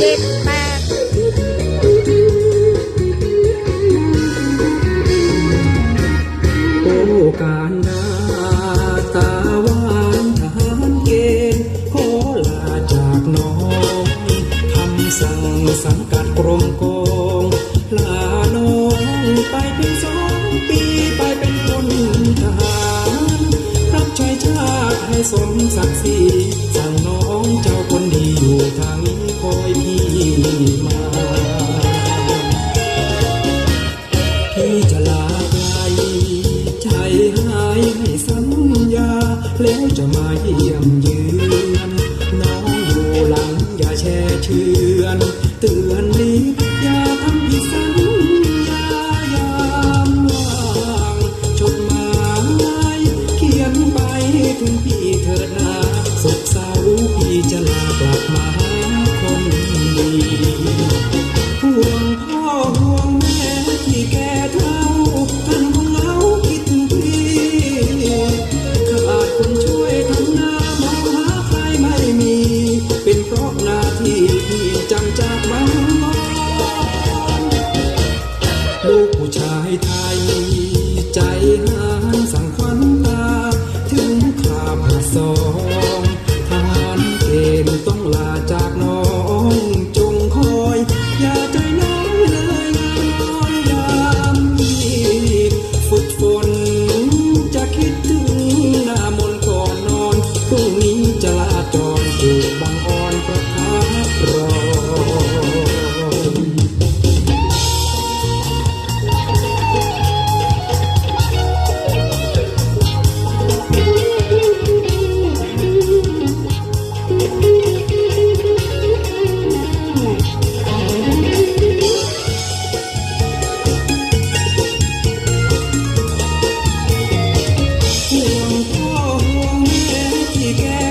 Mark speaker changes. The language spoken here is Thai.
Speaker 1: เจ็ดแปด
Speaker 2: โอ้การดาตาหวานทหารเกณฑ์ขอลาจากน้องคำสั่งสังกัดกรมกองลาน้องไปเป็นสองปีไปเป็นคนทหารรับใช้ชาติให้สมศักดิ์ศรีสั่งน้องเจ้าคนดีอยู่ทางนี้ คอยพี่มา พี่จะลาไกลใจหายให้สัญญา แล้วจะมาเยี่ยมเยือนน้องอยู่หลังอย่าแช่เชือนเตือนลิบอย่าทำผิดสัญญายามว่างจดหมายเขียนไปถึงพี่ ม่